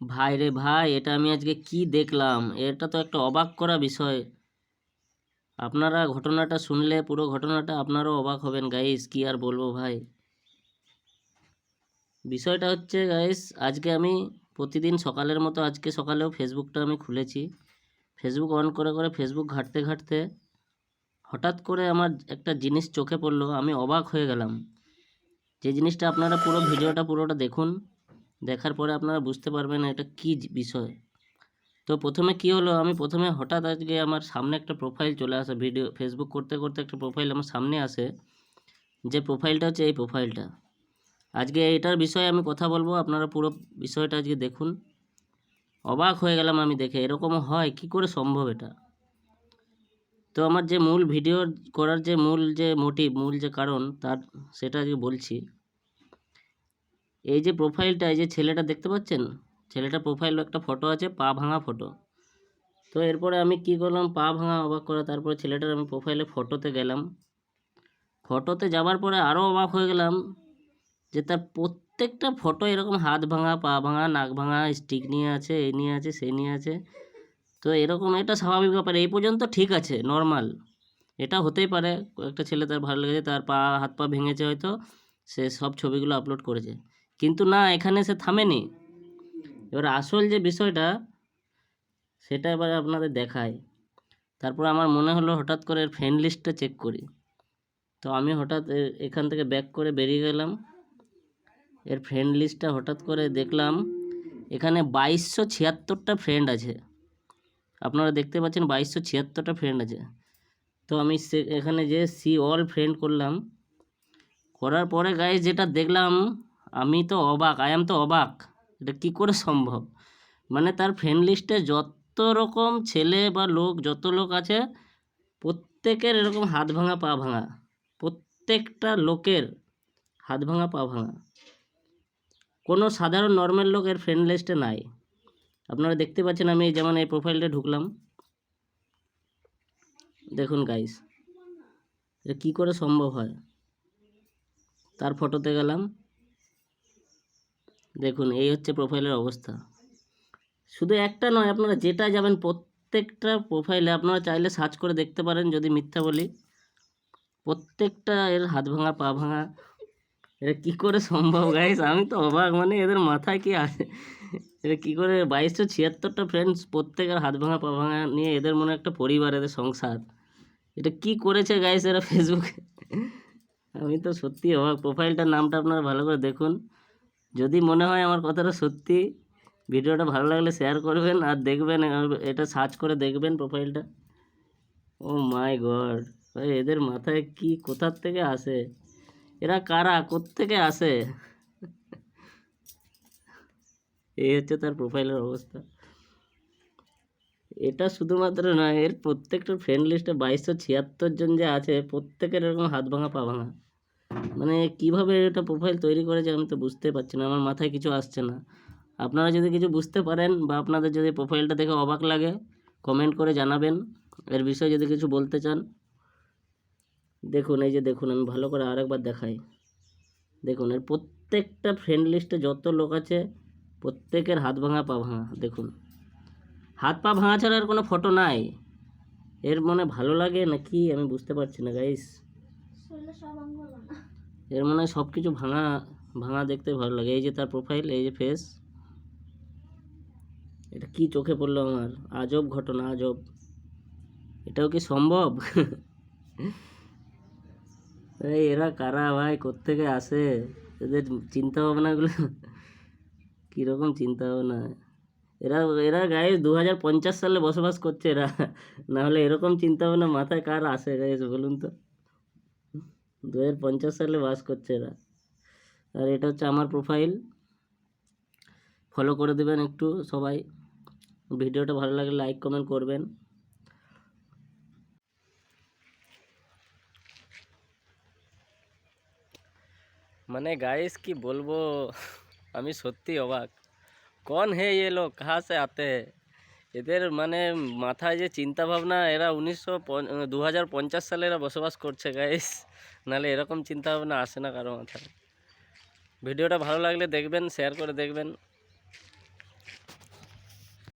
ভাই রে ভাই, এটা আমি আজকে কি দেখলাম? এটা তো একটা অবাক করা বিষয়। আপনারা ঘটনাটা শুনলে, পুরো ঘটনাটা আপনারও অবাক হবেন গাইস কি আর বলব ভাই? বিষয়টা হচ্ছে গাইস আজকে আমি প্রতিদিন সকালের মতো, আজকে সকালেও ফেসবুকটা আমি খুলেছি। ফেসবুক অন করে করে ফেসবুক ঘাঁটতে ঘাঁটতে হঠাৎ করে আমার একটা জিনিস চোখে পড়ল, আমি অবাক হয়ে গেলাম। যে জিনিসটা আপনারা পুরো ভিডিওটা পুরোটা দেখুন দেখার পরে আপনারা বুঝতে পারবেন এটা কী বিষয়। তো প্রথমে কি হলো, আমি প্রথমে হঠাৎ আজকে আমার সামনে একটা প্রোফাইল চলে আসে ভিডিও ফেসবুক করতে করতে একটা প্রোফাইল আমার সামনে আসে। যে প্রোফাইলটা হচ্ছে এই প্রোফাইলটা আজকে এটার বিষয়ে আমি কথা বলব, আপনারা পুরো বিষয়টা আজকে দেখুন। অবাক হয়ে গেলাম আমি দেখে, এরকম হয়, কি করে সম্ভব এটা? তো আমার যে মূল ভিডিও করার যে মূল যে মোটিভ মূল যে কারণ, তার সেটা আজকে বলছি। এই যে প্রোফাইলটা এই যে ছেলেটা দেখতে পাচ্ছেন? ছেলেটার প্রোফাইল একটা ফটো আছে, পা ভাঙা ফটো তো এরপরে আমি কি করলাম, পা ভাঙা অবাক করা তারপরে ছেলেটার আমি প্রোফাইলে ফটোতে গেলাম। ফটোতে যাওয়ার পরে আরও অবাক হয়ে গেলাম যে তার প্রত্যেকটা ফটো এরকম হাত ভাঙা, পা ভাঙা, নাক ভাঙা স্টিক নিয়ে আছে এই নিয়ে আছে সেই নিয়ে আছে। তো এরকম এটা স্বাভাবিক ব্যাপার, এই পর্যন্ত ঠিক আছে নর্মাল এটা হতেই পারে, একটা ছেলে তার ভালো লেগেছে, তার পা, হাত পা ভেঙেছে হয়তো, সে সব ছবিগুলো আপলোড করেছে। কিন্তু না, এখানে সে থামেনি। এবার আসল যে বিষয়টা, সেটা এবার আপনাদের দেখায় তারপর আমার মনে হলো হঠাৎ করে এর ফ্রেন্ড লিস্টটা চেক করি। তো আমি হঠাৎ এখান থেকে ব্যাক করে বেরিয়ে গেলাম। এর ফ্রেন্ড লিস্টটা হঠাৎ করে দেখলাম, এখানে বাইশশো ছিয়াত্তরটা ফ্রেন্ড আছে। আপনারা দেখতে পাচ্ছেন বাইশশো ছিয়াত্তরটা ফ্রেন্ড আছে। তো আমি সে, এখানে যে সি অল ফ্রেন্ড করলাম। করার পরে গায়ে যেটা দেখলাম আমি তো অবাক আই এম তো অবাক। এটা কী করে সম্ভব? মানে তার ফ্রেন্ড লিস্টে যত রকম ছেলে বা লোক, যত লোক আছে, প্রত্যেকের এরকম হাত ভাঙা, পা ভাঙা। প্রত্যেকটা লোকের হাত ভাঙা, পা ভাঙা। কোনো সাধারণ নর্মাল লোক এর ফ্রেন্ড লিস্টে নাই। আপনারা দেখতে পাচ্ছেন আমি যেমন এই প্রোফাইলটা ঢুকলাম। দেখুন গাইস এটা কী করে সম্ভব হয়? তার ফটোতে গেলাম। দেখুন, এই হচ্ছে প্রোফাইলের অবস্থা। শুধু একটা নয়, আপনারা যেটা যাবেন, প্রত্যেকটা প্রোফাইলে আপনারা চাইলে সার্চ করে দেখতে পারেন, যদি মিথ্যা বলি। প্রত্যেকটা এর হাত ভাঙা, পা ভাঙা এটা কী করে সম্ভব গাইস আমি তো অবাক মানে এদের মাথায় কি আছে? এটা কী করে বাইশশো ছিয়াত্তরটা ফ্রেন্ডস প্রত্যেকের হাত ভাঙা, পা ভাঙা নিয়ে এদের মনে একটা পরিবার, এদের সংসার। এটা কি করেছে গাইস এরা ফেসবুকে আমি তো সত্যি অবাক। প্রোফাইলটার নামটা আপনারা ভালো করে দেখুন। যদি মনে হয় আমার কথাটা সত্যি, ভিডিওটা ভালো লাগলে শেয়ার করবেন আর দেখবেন, এটা সার্চ করে দেখবেন প্রোফাইলটা ও মাই গড এদের মাথায় কি, কোথার থেকে আসে? এরা কারা? কোত্থেকে আসে? এই হচ্ছে তার প্রোফাইলের অবস্থা। এটা শুধুমাত্র নয়, এর প্রত্যেকটা ফ্রেন্ড লিস্টে বাইশশো ছিয়াত্তর জন যে আছে, প্রত্যেকের এরকম হাত ভাঙা, পা ভাঙা। মানে কীভাবে এটা প্রোফাইল তৈরি করেছে আমি তো বুঝতে পারছি না, আমার মাথায় কিছু আসছে না। আপনারা যদি কিছু বুঝতে পারেন বা আপনাদের যদি প্রোফাইলটা দেখে অবাক লাগে কমেন্ট করে জানাবেন। এর বিষয়ে যদি কিছু বলতে চান। দেখুন, এই যে দেখুন, আমি ভালো করে আরেকবার দেখাই। দেখুন, এর প্রত্যেকটা ফ্রেন্ড লিস্টে যত লোক আছে, প্রত্যেকের হাত ভাঙা, পা ভাঙা, দেখুন। হাত, পা ভাঙা ছাড়া আর কোনো ফটো নাই। এর মনে ভালো লাগে না কি আমি বুঝতে পারছি না গাইস এর মনে হয় সব কিছু ভাঙা ভাঙা দেখতে ভালো লাগে। এই যে তার প্রোফাইল এই যে ফেস এটা কি চোখে পড়ল আমার? আজব ঘটনা, আজব। এটাও কি সম্ভব? এই এরা কারা ভাই? কোত্থেকে আসে? এদের চিন্তা ভাবনাগুলো কীরকম চিন্তা ভাবনা এরা এরা গায়ে দু হাজার পঞ্চাশ সালে বসবাস করছে এরা। নাহলে এরকম চিন্তা ভাবনা মাথায় কার আসে গায়ে বলুন তো? দু হাজার পঞ্চাশ সালে বাস করছে এরা আর এটা হচ্ছে আমার প্রোফাইল ফলো করে দেবেন একটু সবাই ভিডিওটা ভালো লাগলে লাইক কমেন্ট করবেন মানে গাইস কি বলবো আমি সত্যি অবাক কন হে ये लोग कहाँ से आते हैं এদের মানে মাথায় যে চিন্তা ভাবনা এরা উনিশশো দু হাজার পঞ্চাশ সালে এরা বসবাস করছে গাইস নাহলে এরকম চিন্তা ভাবনা আসে না কারও মাথায়। ভিডিওটা ভালো লাগলে দেখবেন শেয়ার করে দেখবেন।